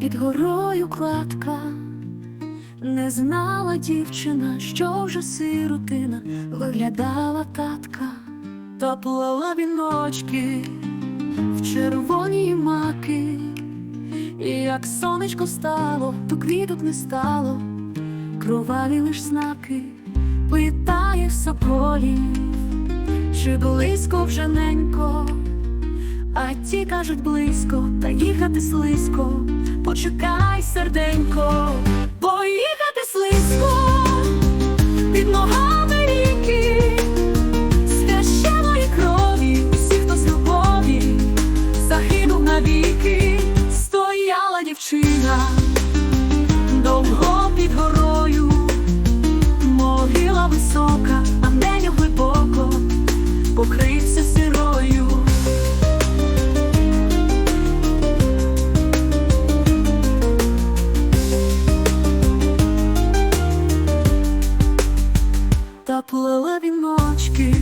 під горою кладка, не знала дівчина, що вже сиротина виглядала татка, та плела віночки в червоні маки, і як сонечко стало, то квіток не стало, кроваві лиш знаки, питає соколів, чи близько вже ненько. А ті кажуть близько, та їхати слизько, почекай, серденько, поїхати слизько, під ногами ріки, священої крові, усі, хто з любові, загинув навіки, стояла дівчина, віночки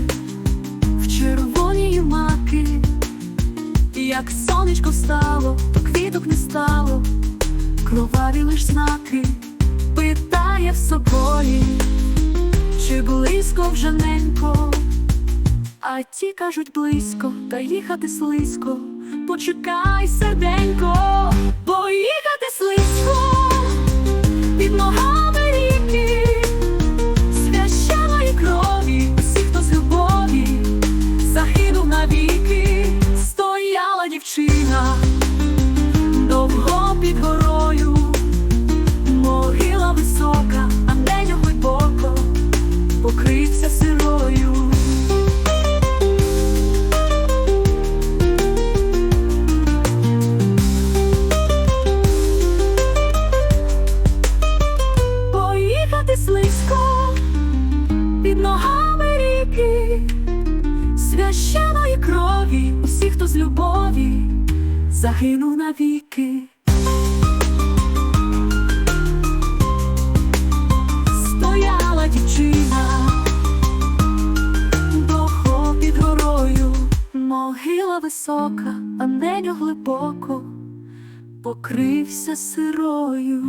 в червоні маки, як сонечко встало, то квіток не стало, кроваві лиш знаки, питає в собою, чи близько вже ненько, а ті кажуть близько, та їхати слизько, почекай, серденько, хто з любові, загинув навіки. Стояла дівчина, довго під горою, могила висока, а нею глибоко, покрився сирою.